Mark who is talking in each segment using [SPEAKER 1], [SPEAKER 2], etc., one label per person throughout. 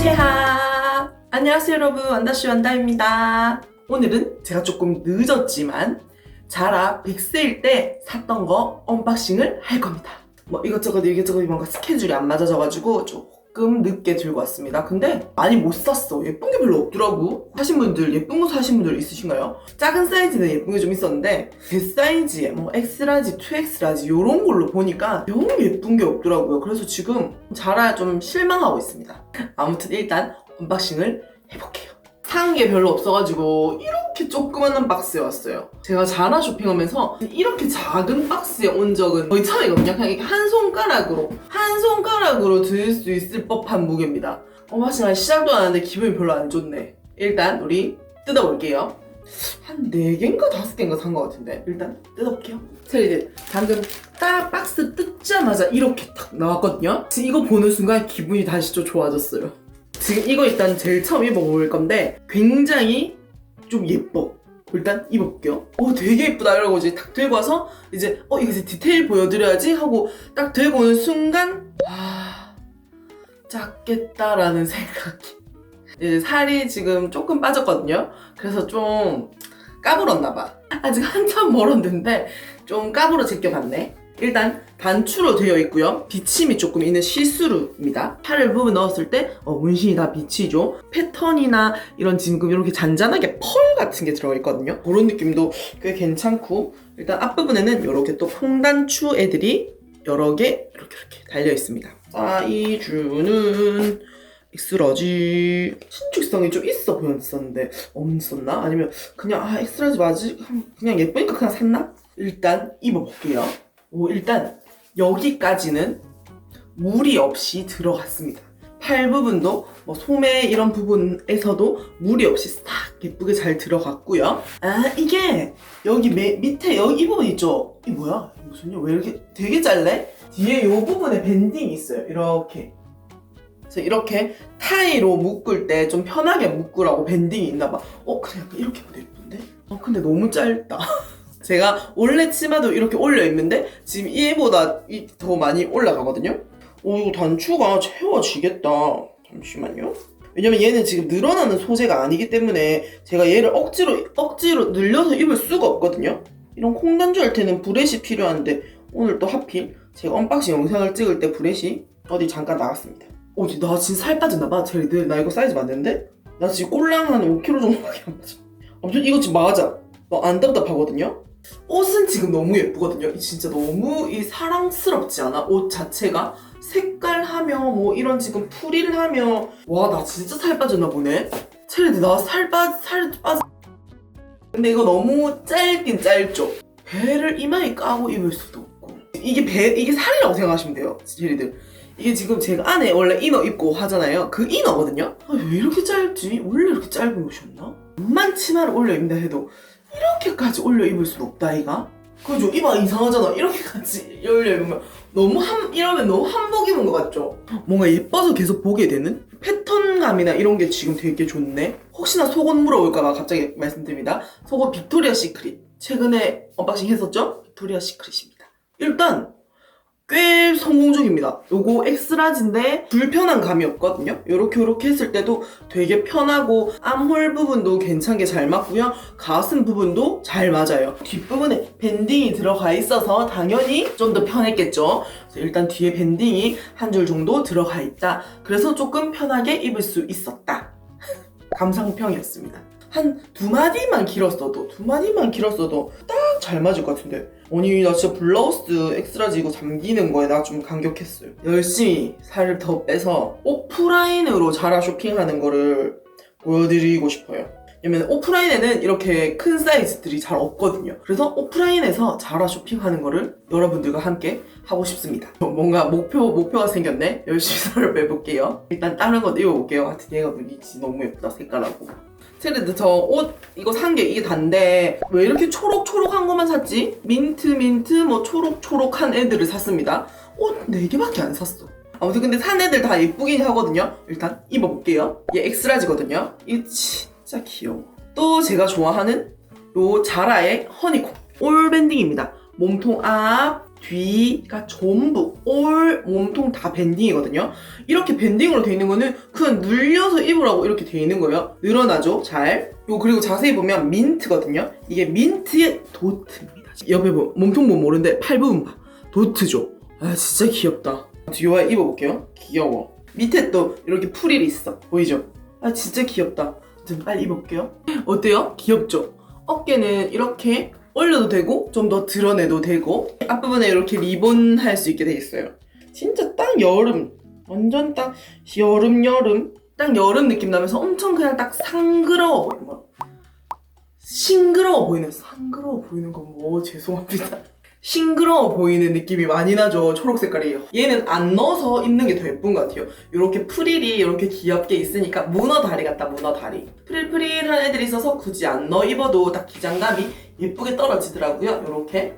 [SPEAKER 1] 체하. 안녕하세요 여러분. 완다씨 완다입니다. 오늘은 제가 조금 늦었지만 자라 100세일 때 샀던 거 언박싱을 할 겁니다. 뭐 이것저것 이것저것 뭔가 스케줄이 안 맞아져가지고 조금 늦게 들고 왔습니다. 근데 많이 못 샀어. 예쁜 게 별로 없더라고. 사신 분들 예쁜 거 사신 분들 있으신가요? 작은 사이즈는 예쁜 게 좀 있었는데 제 사이즈에 뭐 X라지, 2X라지 이런 걸로 보니까 너무 예쁜 게 없더라고요. 그래서 지금 자라 좀 실망하고 있습니다. 아무튼 일단 언박싱을 해볼게요. 산 게 별로 없어가지고 이 렇게 조그만한 박스에 왔어요. 제가 자라 쇼핑하면서 이렇게 작은 박스에 온 적은 거의 처음이거든요. 그냥 이렇게 한 손가락으로 한 손가락으로 들 수 있을 법한 무게입니다. 언박싱 한 시작도 안 하는데 기분이 별로 안 좋네. 일단 우리 뜯어볼게요. 한 4개인가 5개인가 산 것 같은데 일단 뜯어볼게요. 제가 이제 방금 딱 박스 뜯자마자 이렇게 탁 나왔거든요. 지금 이거 보는 순간 기분이 다시 좀 좋아졌어요. 지금 이거 일단 제일 처음 입어볼 건데 굉장히 좀 예뻐. 일단 입어볼게요. 어 되게 예쁘다 이러고 이제 탁 들고 와서 이제 어 이거 이제 디테일 보여드려야지 하고 딱 들고 오는 순간 아 작겠다라는 생각이 이제 살이 지금 조금 빠졌거든요. 그래서 좀 까불었나 봐. 아직 한참 멀었는데 좀 까불어 제껴봤네. 일단 단추로 되어 있고요. 비침이 조금 있는 시스루입니다. 팔을 부분 넣었을 때 어, 문신이 다 비치죠. 패턴이나 이런 지금 이렇게 잔잔하게 펄 같은 게 들어있거든요. 그런 느낌도 꽤 괜찮고 일단 앞부분에는 이렇게 또 퐁단추 애들이 여러 개 이렇게 이렇게 달려 있습니다. 사이즈는 엑스라지 신축성이 좀 있어 보였었는데 없었나? 아니면 그냥 아 엑스라지 맞지? 그냥 예쁘니까 그냥 샀나? 일단 입어볼게요. 오, 일단 여기까지는 무리 없이 들어갔습니다. 팔 부분도 뭐 소매 이런 부분에서도 무리 없이 딱 예쁘게 잘 들어갔고요. 아 이게 여기 매, 밑에 여기 이 부분 있죠? 이 뭐야? 무슨요? 왜 이렇게 되게 짧네? 뒤에 이 부분에 밴딩이 있어요. 이렇게. 그래서 이렇게 타이로 묶을 때 좀 편하게 묶으라고 밴딩이 있나 봐. 어, 그냥 약간 이렇게 해도 예쁜데? 어, 근데 너무 짧다. 제가 원래 치마도 이렇게 올려 있는데 지금 얘보다 이- 더 많이 올라가거든요. 오 이거 단추가 채워지겠다. 잠시만요. 왜냐면 얘는 지금 늘어나는 소재가 아니기 때문에 제가 얘를 억지로 억지로 늘려서 입을 수가 없거든요. 이런 콩단주 할 때는 브렛이 필요한데 오늘 또 하필 제가 언박싱 영상을 찍을 때 브렛이 어디 잠깐 나갔습니다. 어, 나 진짜 살 빠졌나 봐. 제리들 나 이거 사이즈 맞는데? 나 지금 꼴랑 한 5kg 정도밖에 안 빠져. 아무튼 이거 지금 맞아. 어, 안 답답하거든요. 옷은 지금 너무 예쁘거든요. 이 진짜 너무 이 사랑스럽지 않아? 옷 자체가 색깔 하며 뭐 이런 지금 풀이를 하며 와 나 진짜 살 빠졌나 보네. 체리들 나살 빠 살 빠져. 근데 이거 너무 짧긴 짧죠. 배를 이마에 까고 입을 수도 없고 이게 배 이게 살이라고 생각하시면 돼요, 체리들. 이게 지금 제가 안에 원래 이너 입고 하잖아요. 그 이너거든요. 아, 왜 이렇게 짧지? 원래 이렇게 짧은 옷이었나? 엄만 치마를 올려 입는다 해도 이렇게까지 올려 입을 수는 없다 아이가? 그죠? 이봐 이상하잖아. 이렇게까지 올려 입으면 너무 한 이러면 너무 한복 입은 것 같죠? 뭔가 예뻐서 계속 보게 되는 패턴감이나 이런 게 지금 되게 좋네. 혹시나 속옷 물어볼까봐 갑자기 말씀드립니다. 속옷 빅토리아 시크릿. 최근에 언박싱 했었죠? 빅토리아 시크릿입니다. 일단 꽤 성공적입니다. 요거 엑스라지인데 불편한 감이 없거든요. 요렇게 요렇게 했을 때도 되게 편하고 암홀 부분도 괜찮게 잘 맞고요. 가슴 부분도 잘 맞아요. 뒷부분에 밴딩이 들어가 있어서 당연히 좀 더 편했겠죠. 그래서 일단 뒤에 밴딩이 한 줄 정도 들어가 있다. 그래서 조금 편하게 입을 수 있었다. 감상평이었습니다. 한 두 마디만 길었어도 두 마디만 길었어도 딱 잘 맞을 것 같은데. 아니 나 진짜 블라우스 엑스라지 이거 잠기는 거에 나 좀 감격했어요. 열심히 살을 더 빼서 오프라인으로 자라 쇼핑하는 거를 보여드리고 싶어요 왜냐면 오프라인에는 이렇게 큰 사이즈들이 잘 없거든요. 그래서 오프라인에서 자라 쇼핑하는 거를 여러분들과 함께 하고 싶습니다. 뭔가 목표, 목표가 생겼네? 열심히 살을 빼볼게요. 일단 다른 것도 입어볼게요. 하여튼 얘가 눈이지 너무 예쁘다 색깔하고. 체리드 저 옷 이거 산 게 이게 단데 왜 이렇게 초록초록한 것만 샀지? 민트 민트 뭐 초록초록한 애들을 샀습니다. 옷 4개밖에 안 샀어. 아무튼 근데 산 애들 다 예쁘긴 하거든요. 일단 입어볼게요. 얘 엑스라지거든요. 이 진짜 귀여워 또 제가 좋아하는 요 자라의 허니콤 올 밴딩입니다 몸통 앞 뒤가 전부 올 몸통 다 밴딩이거든요. 이렇게 밴딩으로 돼 있는 거는 그냥 눌려서 입으라고 이렇게 돼 있는 거예요. 늘어나죠? 잘. 요 그리고 자세히 보면 민트거든요. 이게 민트의 도트입니다. 옆에 보 몸통 보면 모르는데 팔 부분 봐. 도트죠. 아 진짜 귀엽다. 뒤에 입어볼게요. 귀여워. 밑에 또 이렇게 프릴이 있어. 보이죠? 아 진짜 귀엽다. 좀 빨리 입어볼게요. 어때요? 귀엽죠? 어깨는 이렇게 올려도 되고 좀 더 드러내도 되고 앞부분에 이렇게 리본 할 수 있게 돼 있어요. 진짜 딱 여름 완전 딱 여름 여름 딱 여름 느낌 나면서 엄청 그냥 딱 상그러워 보이는 거 싱그러워 보이는 상그러워 보이는 건뭐 죄송합니다. 싱그러워 보이는 느낌이 많이 나죠 초록 색깔이. 얘는 안 넣어서 입는 게 더 예쁜 것 같아요. 이렇게 프릴이 이렇게 귀엽게 있으니까 문어 다리 같다 문어 다리. 프릴프릴한 애들이 있어서 굳이 안 넣어 입어도 딱 기장감이 예쁘게 떨어지더라고요 이렇게.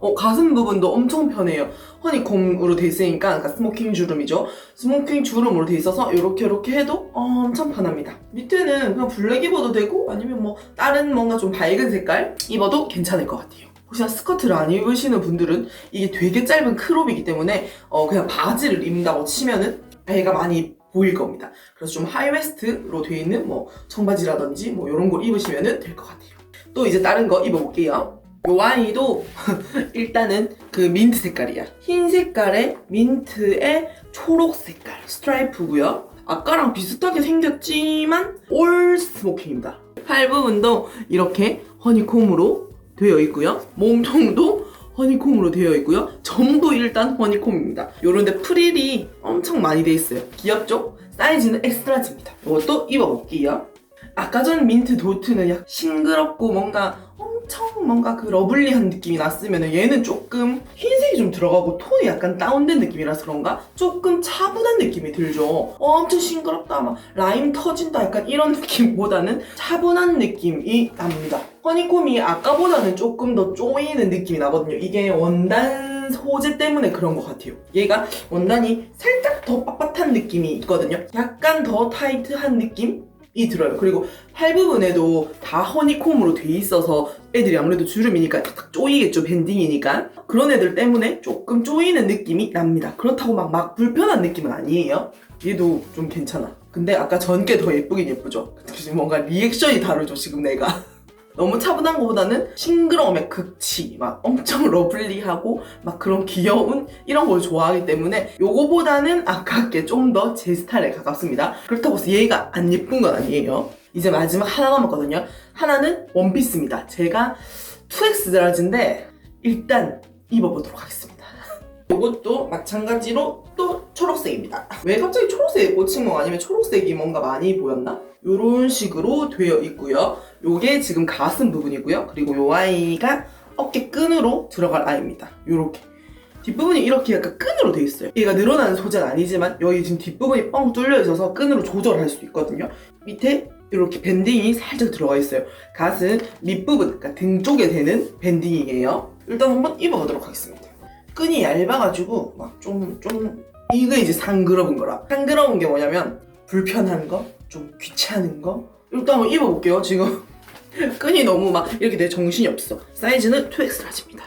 [SPEAKER 1] 어, 가슴 부분도 엄청 편해요. 허니콤으로 돼 있으니까 그러니까 스모킹 주름이죠. 스모킹 주름으로 돼 있어서 이렇게 이렇게 해도 어, 엄청 편합니다. 밑에는 그냥 블랙 입어도 되고 아니면 뭐 다른 뭔가 좀 밝은 색깔 입어도 괜찮을 것 같아요 혹시나 스커트를 안 입으시는 분들은 이게 되게 짧은 크롭이기 때문에 어, 그냥 바지를 입는다고 치면은 배가 많이 보일 겁니다. 그래서 좀 하이웨스트로 되어 있는 뭐 청바지라든지 뭐 이런 걸 입으시면 될 것 같아요. 또 이제 다른 거 입어볼게요. 요 아이도 일단은 그 민트 색깔이야. 흰 색깔에 민트에 초록 색깔 스트라이프고요. 아까랑 비슷하게 생겼지만 올 스모킹입니다. 팔 부분도 이렇게 허니콤으로 되어 있고요. 몸통도 허니콤으로 되어 있고요. 전부 일단 허니콤입니다. 요런데 프릴이 엄청 많이 돼 있어요. 귀엽죠? 사이즈는 엑스트라지입니다. 이것도 입어볼게요. 아까 전 민트 도트는 약 싱그럽고 뭔가 엄청 뭔가 그 러블리한 느낌이 났으면 얘는 조금 흰색이 좀 들어가고 톤이 약간 다운된 느낌이라서 그런가 조금 차분한 느낌이 들죠. 어, 엄청 싱그럽다 막 라임 터진다 약간 이런 느낌보다는 차분한 느낌이 납니다. 허니콤이 아까보다는 조금 더 쪼이는 느낌이 나거든요. 이게 원단 소재 때문에 그런 것 같아요. 얘가 원단이 살짝 더 빳빳한 느낌이 있거든요. 약간 더 타이트한 느낌? 이 들어요. 그리고 팔 부분에도 다 허니콤으로 돼 있어서 애들이 아무래도 주름이니까 탁 쪼이겠죠. 밴딩이니까. 그런 애들 때문에 조금 쪼이는 느낌이 납니다. 그렇다고 막, 막 불편한 느낌은 아니에요. 얘도 좀 괜찮아. 근데 아까 전게더 예쁘긴 예쁘죠. 뭔가 리액션이 다르죠. 지금 내가. 너무 차분한 것보다는 싱그러움의 극치, 막 엄청 러블리하고 막 그런 귀여운 이런 걸 좋아하기 때문에 요거보다는 아깝게 좀 더 제 스타일에 가깝습니다. 그렇다고 해서 얘가 안 예쁜 건 아니에요. 이제 마지막 하나 남았거든요. 하나는 원피스입니다. 제가 2X 드라지인데 일단 입어보도록 하겠습니다. 이것도 마찬가지로 또 초록색입니다. 왜 갑자기 초록색에 꽂힌 거 아니면 초록색이 뭔가 많이 보였나? 이런 식으로 되어 있고요. 요게 지금 가슴 부분이고요. 그리고 요 아이가 어깨 끈으로 들어갈 아이입니다. 요렇게. 뒷부분이 이렇게 약간 끈으로 되어 있어요. 얘가 늘어나는 소재는 아니지만 여기 지금 뒷부분이 뻥 뚫려 있어서 끈으로 조절할 수 있거든요. 밑에 이렇게 밴딩이 살짝 들어가 있어요. 가슴 밑부분, 그러니까 등 쪽에 되는 밴딩이에요. 일단 한번 입어보도록 하겠습니다. 끈이 얇아가지고 막 좀 좀 이거 이제 상그러운 거라. 상그러운 게 뭐냐면 불편한 거, 좀 귀찮은 거. 일단 한번 입어볼게요. 지금 끈이 너무 막 이렇게 내 정신이 없어. 사이즈는 2X 라지입니다.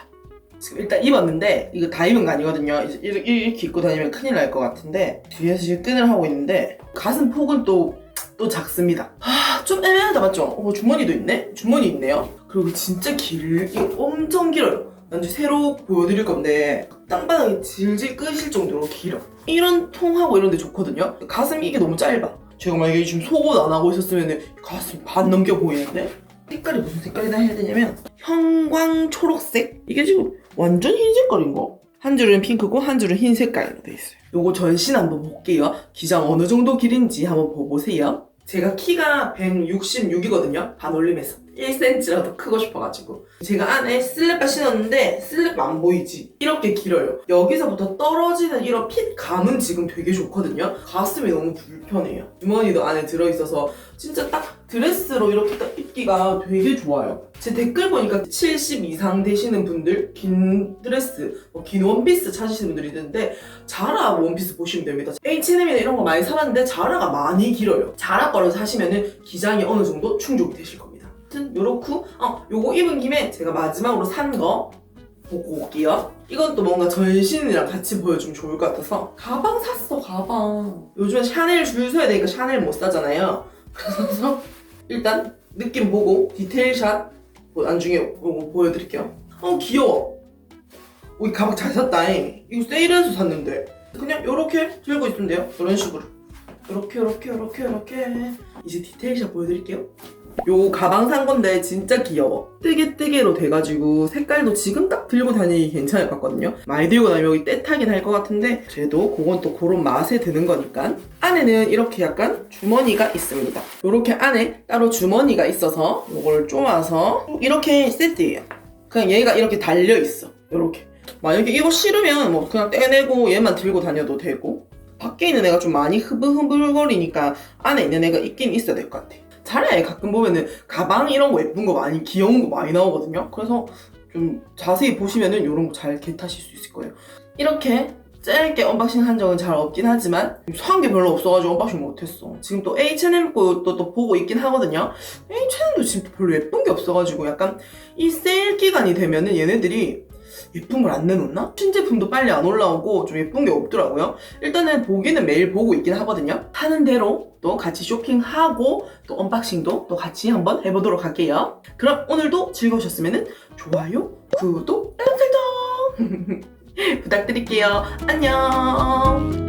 [SPEAKER 1] 지금 일단 입었는데 이거 다 입은 거 아니거든요. 이제 이렇게, 이렇게 입고 다니면 큰일 날 것 같은데 뒤에서 지금 끈을 하고 있는데 가슴 폭은 또 또 작습니다. 아, 좀 애매하다 맞죠? 어, 주머니도 있네? 주머니 있네요. 그리고 진짜 길, 이거 엄청 길어요. 난지 새로 보여드릴 건데 땅바닥이 질질 끄실 정도로 길어. 이런 통하고 이런 데 좋거든요. 가슴이 이게 너무 짧아. 제가 만약에 지금 속옷 안 하고 있었으면 가슴 반 넘겨 보이는데 색깔이 무슨 색깔이나 해야 되냐면 형광 초록색 이게 지금 완전 흰 색깔인 거. 한 줄은 핑크고 한 줄은 흰 색깔로 돼 있어요. 요거 전신 한번 볼게요. 기장 어느 정도 길인지 한번 보세요. 제가 키가 166이거든요. 반올림에서 1cm라도 크고 싶어가지고 제가 안에 슬랩바 신었는데 슬랩 안 보이지? 이렇게 길어요. 여기서부터 떨어지는 이런 핏 감은 지금 되게 좋거든요. 가슴이 너무 불편해요. 주머니도 안에 들어있어서 진짜 딱 드레스로 이렇게 딱 입기가 되게 좋아요. 제 댓글 보니까 70 이상 되시는 분들 긴 드레스, 뭐 긴 원피스 찾으시는 분들이 있는데 자라 원피스 보시면 됩니다. H&M이나 이런 거 많이 사봤는데 자라가 많이 길어요. 자라 거를 사시면 은 기장이 어느 정도 충족이 되실 겁니다. 아무튼 요렇고 어 요거 입은 김에 제가 마지막으로 산 거 보고 올게요. 이건 또 뭔가 전신이랑 같이 보여주면 좋을 것 같아서 가방 샀어 가방. 요즘에 샤넬 줄 서야 되니까 샤넬 못 사잖아요. 그래서 일단 느낌 보고 디테일샷 뭐 나중에 보고 보여드릴게요. 어 귀여워. 오, 이 가방 잘 샀다잉. 이거 세일해서 샀는데 그냥 이렇게 들고 있으면 돼요. 이런 식으로. 이렇게 이렇게 이렇게 이렇게 이제 디테일샷 보여드릴게요. 요 가방 산 건데 진짜 귀여워. 뜨개뜨개로 돼가지고 색깔도 지금 딱 들고 다니기 괜찮을 것 같거든요. 많이 들고 다니면 여기 떼타긴 할 것 같은데 그래도 그건 또 그런 맛에 드는 거니까. 안에는 이렇게 약간 주머니가 있습니다. 이렇게 안에 따로 주머니가 있어서 이걸 쪼아서 이렇게 세트예요. 그냥 얘가 이렇게 달려 있어. 이렇게. 만약에 이거 싫으면 뭐 그냥 떼내고 얘만 들고 다녀도 되고 밖에 있는 애가 좀 많이 흐블흐블거리니까 안에 있는 애가 있긴 있어야 될 것 같아. 차라리 가끔 보면은 가방 이런 거 예쁜 거 많이 귀여운 거 많이 나오거든요. 그래서 좀 자세히 보시면은 이런 거잘 겟하실 수 있을 거예요. 이렇게 짧게 언박싱 한 적은 잘 없긴 하지만 산 게 별로 없어가지고 언박싱 못했어. 지금 또 H&M 것도 또 보고 있긴 하거든요. H&M도 지금 별로 예쁜 게 없어가지고 약간 이 세일 기간이 되면은 얘네들이 예쁜 걸 안 내놓나? 신제품도 빨리 안 올라오고 좀 예쁜 게 없더라고요. 일단은 보기는 매일 보고 있긴 하거든요. 하는 대로 또 같이 쇼핑하고 또 언박싱도 또 같이 한번 해보도록 할게요. 그럼 오늘도 즐거우셨으면 좋아요, 구독, 알람 설정 부탁드릴게요. 안녕.